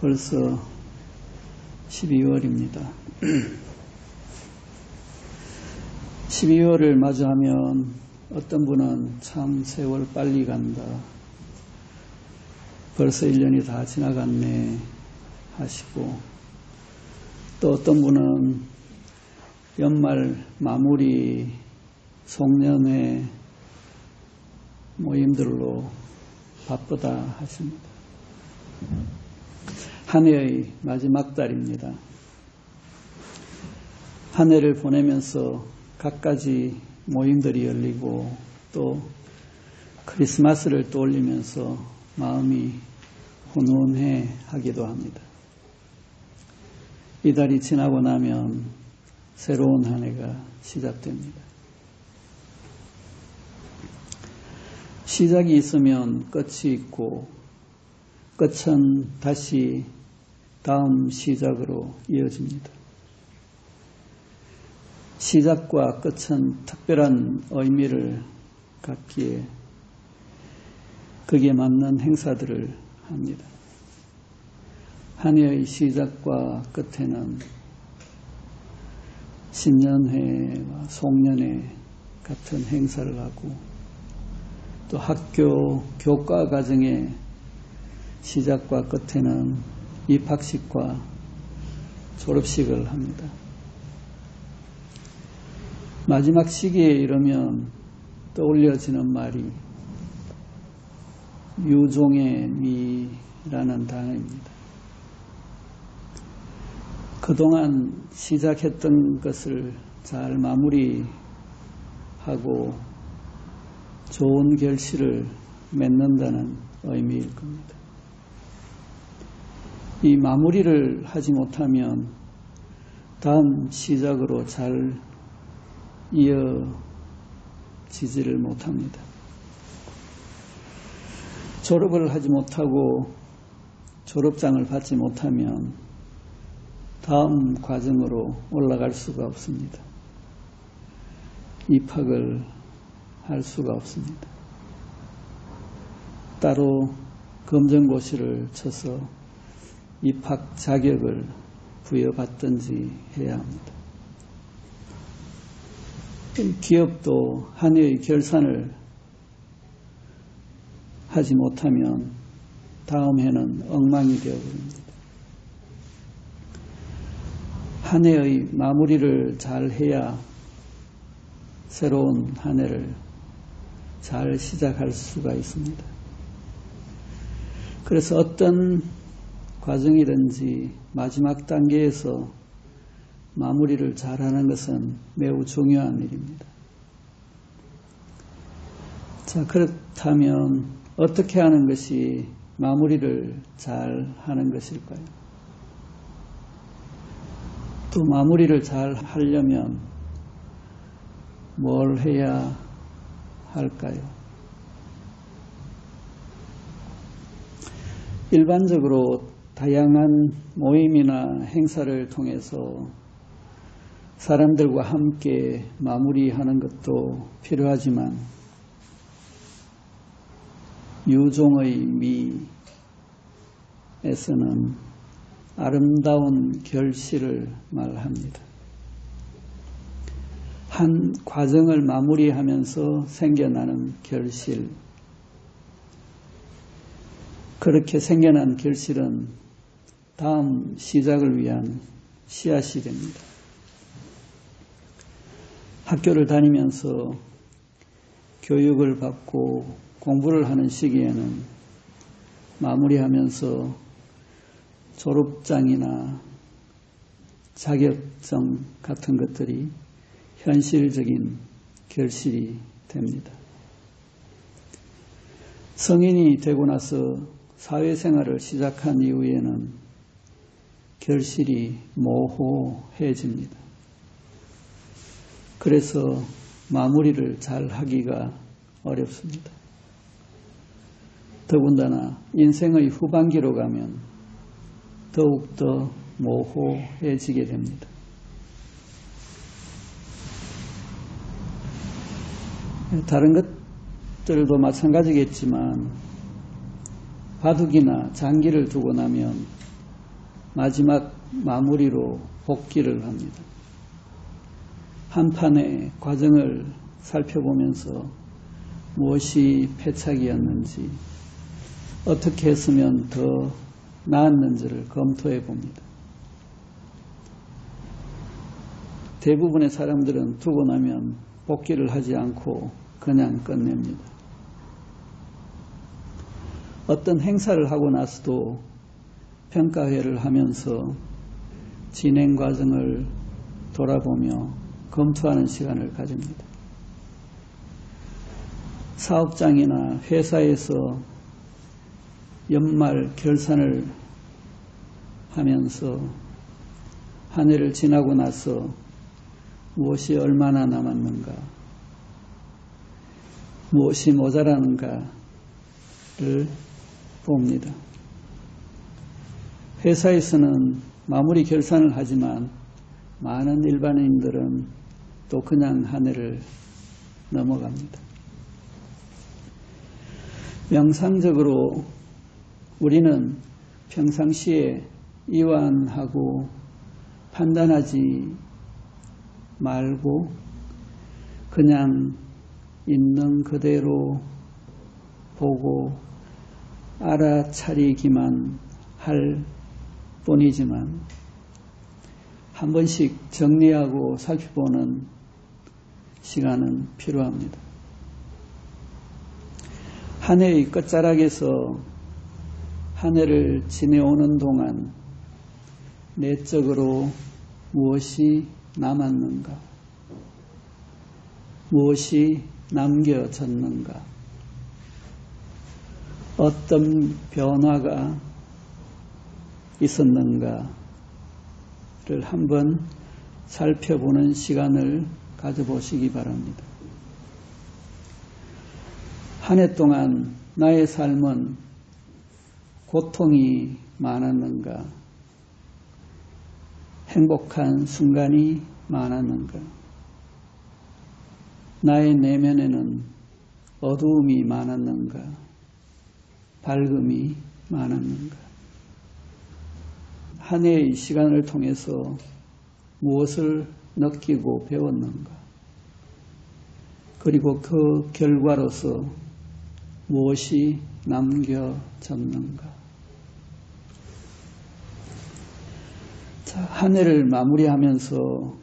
벌써 12월입니다. 12월을 마주하면 어떤 분은 참 세월 빨리 간다. 벌써 1년이 다 지나갔네 하시고 또 어떤 분은 연말 마무리 송년회 모임들로 바쁘다 하십니다. 한 해의 마지막 달입니다. 한 해를 보내면서 갖가지 모임들이 열리고 또 크리스마스를 떠올리면서 마음이 훈훈해 하기도 합니다. 이 달이 지나고 나면 새로운 한 해가 시작됩니다. 시작이 있으면 끝이 있고 끝은 다시 다음 시작으로 이어집니다. 시작과 끝은 특별한 의미를 갖기에 거기에 맞는 행사들을 합니다. 한 해의 시작과 끝에는 신년회와 송년회 같은 행사를 하고 또 학교 교과 과정의 시작과 끝에는 입학식과 졸업식을 합니다. 마지막 시기에 이르면 떠올려지는 말이 유종의 미라는 단어입니다. 그동안 시작했던 것을 잘 마무리하고 좋은 결실을 맺는다는 의미일 겁니다. 이 마무리를 하지 못하면 다음 시작으로 잘 이어지지를 못합니다. 졸업을 하지 못하고 졸업장을 받지 못하면 다음 과정으로 올라갈 수가 없습니다. 입학을 할 수가 없습니다. 따로 검정고시를 쳐서 입학 자격을 부여받든지 해야 합니다. 기업도 한 해의 결산을 하지 못하면 다음 해는 엉망이 되어버립니다. 한 해의 마무리를 잘 해야 새로운 한 해를 잘 시작할 수가 있습니다. 그래서 어떤 과정이든지 마지막 단계에서 마무리를 잘하는 것은 매우 중요한 일입니다. 자, 그렇다면 어떻게 하는 것이 마무리를 잘 하는 것일까요? 또 마무리를 잘 하려면 뭘 해야 할까요? 일반적으로 다양한 모임이나 행사를 통해서 사람들과 함께 마무리하는 것도 필요하지만 유종의 미에서는 아름다운 결실을 말합니다. 한 과정을 마무리하면서 생겨나는 결실. 그렇게 생겨난 결실은 다음 시작을 위한 씨앗이 됩니다. 학교를 다니면서 교육을 받고 공부를 하는 시기에는 마무리하면서 졸업장이나 자격증 같은 것들이 현실적인 결실이 됩니다. 성인이 되고 나서 사회생활을 시작한 이후에는 결실이 모호해집니다. 그래서 마무리를 잘 하기가 어렵습니다. 더군다나 인생의 후반기로 가면 더욱더 모호해지게 됩니다. 다른 것들도 마찬가지겠지만 바둑이나 장기를 두고 나면 마지막 마무리로 복귀를 합니다. 한 판의 과정을 살펴보면서 무엇이 패착이었는지 어떻게 했으면 더 나았는지를 검토해 봅니다. 대부분의 사람들은 두고 나면 복귀를 하지 않고 그냥 끝냅니다. 어떤 행사를 하고 나서도 평가회를 하면서 진행 과정을 돌아보며 검토하는 시간을 가집니다. 사업장이나 회사에서 연말 결산을 하면서 한 해를 지나고 나서 무엇이 얼마나 남았는가, 무엇이 모자라는가를 봅니다. 회사에서는 마무리 결산을 하지만 많은 일반인들은 또 그냥 한 해를 넘어갑니다. 명상적으로 우리는 평상시에 이완하고 판단하지 말고 그냥 있는 그대로 보고 알아차리기만 할 뿐이지만 한 번씩 정리하고 살펴보는 시간은 필요합니다. 한 해의 끝자락에서 한 해를 지내오는 동안 내적으로 무엇이 남았는가? 무엇이 남겨졌는가? 어떤 변화가 있었는가를 한번 살펴보는 시간을 가져보시기 바랍니다. 한 해 동안 나의 삶은 고통이 많았는가? 행복한 순간이 많았는가? 나의 내면에는 어두움이 많았는가? 밝음이 많았는가? 한 해의 시간을 통해서 무엇을 느끼고 배웠는가? 그리고 그 결과로서 무엇이 남겨졌는가? 자, 한 해를 마무리하면서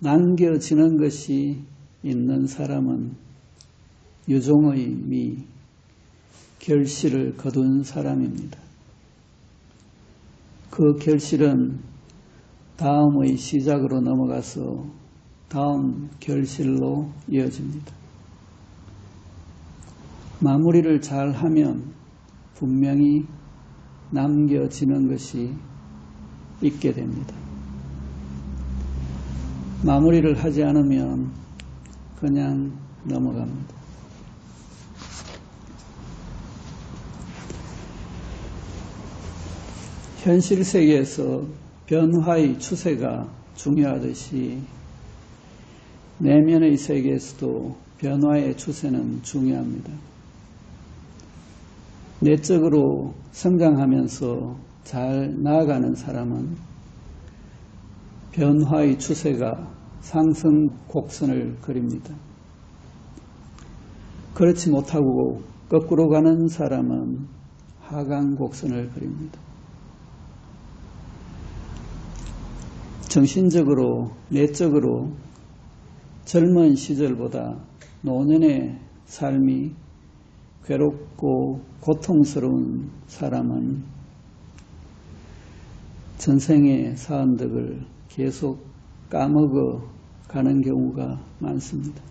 남겨지는 것이 있는 사람은 유종의 미, 결실을 거둔 사람입니다. 그 결실은 다음의 시작으로 넘어가서 다음 결실로 이어집니다. 마무리를 잘 하면 분명히 남겨지는 것이 있게 됩니다. 마무리를 하지 않으면 그냥 넘어갑니다. 현실 세계에서 변화의 추세가 중요하듯이 내면의 세계에서도 변화의 추세는 중요합니다. 내적으로 성장하면서 잘 나아가는 사람은 변화의 추세가 상승 곡선을 그립니다. 그렇지 못하고 거꾸로 가는 사람은 하강 곡선을 그립니다. 정신적으로, 내적으로 젊은 시절보다 노년의 삶이 괴롭고 고통스러운 사람은 전생의 사은덕을 계속 까먹어 가는 경우가 많습니다.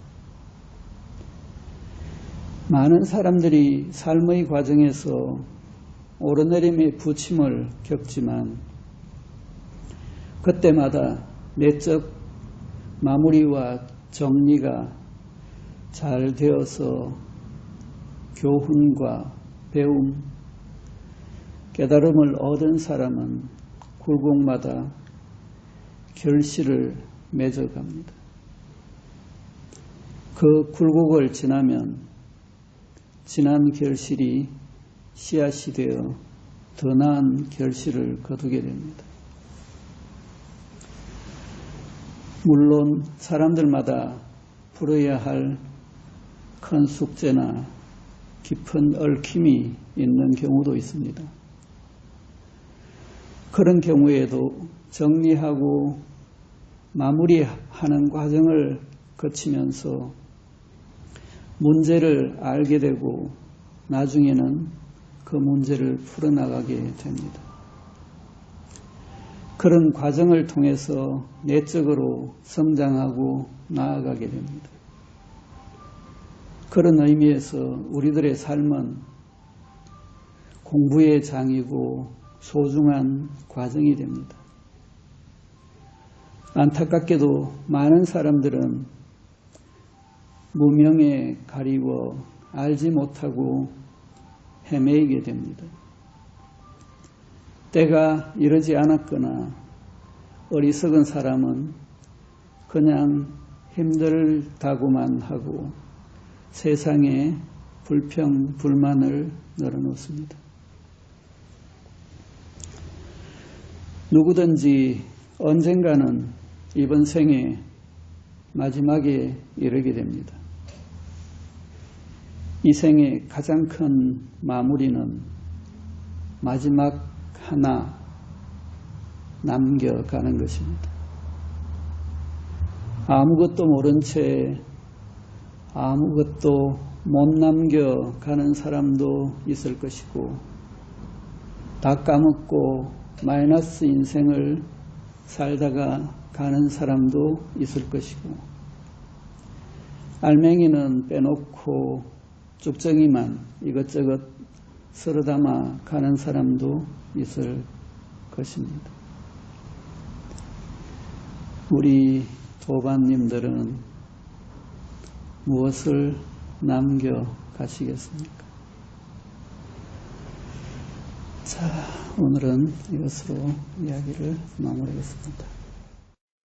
많은 사람들이 삶의 과정에서 오르내림의 부침을 겪지만 그때마다 내적 마무리와 정리가 잘 되어서 교훈과 배움, 깨달음을 얻은 사람은 굴곡마다 결실을 맺어갑니다. 그 굴곡을 지나면 지난 결실이 씨앗이 되어 더 나은 결실을 거두게 됩니다. 물론 사람들마다 풀어야 할 큰 숙제나 깊은 얽힘이 있는 경우도 있습니다. 그런 경우에도 정리하고 마무리하는 과정을 거치면서 문제를 알게 되고 나중에는 그 문제를 풀어나가게 됩니다. 그런 과정을 통해서 내적으로 성장하고 나아가게 됩니다. 그런 의미에서 우리들의 삶은 공부의 장이고 소중한 과정이 됩니다. 안타깝게도 많은 사람들은 무명에 가리워 알지 못하고 헤매이게 됩니다. 때가 이러지 않았거나 어리석은 사람은 그냥 힘들다고만 하고 세상에 불평, 불만을 늘어놓습니다. 누구든지 언젠가는 이번 생에 마지막에 이르게 됩니다. 이 생의 가장 큰 마무리는 마지막 하나 남겨가는 것입니다. 아무것도 모른 채 아무것도 못 남겨가는 사람도 있을 것이고 다 까먹고 마이너스 인생을 살다가 가는 사람도 있을 것이고 알맹이는 빼놓고 쭉정이만 이것저것 쓸어 담아 가는 사람도 있을 것입니다. 우리 도반님들은 무엇을 남겨 가시겠습니까? 자, 오늘은 이것으로 이야기를 마무리하겠습니다.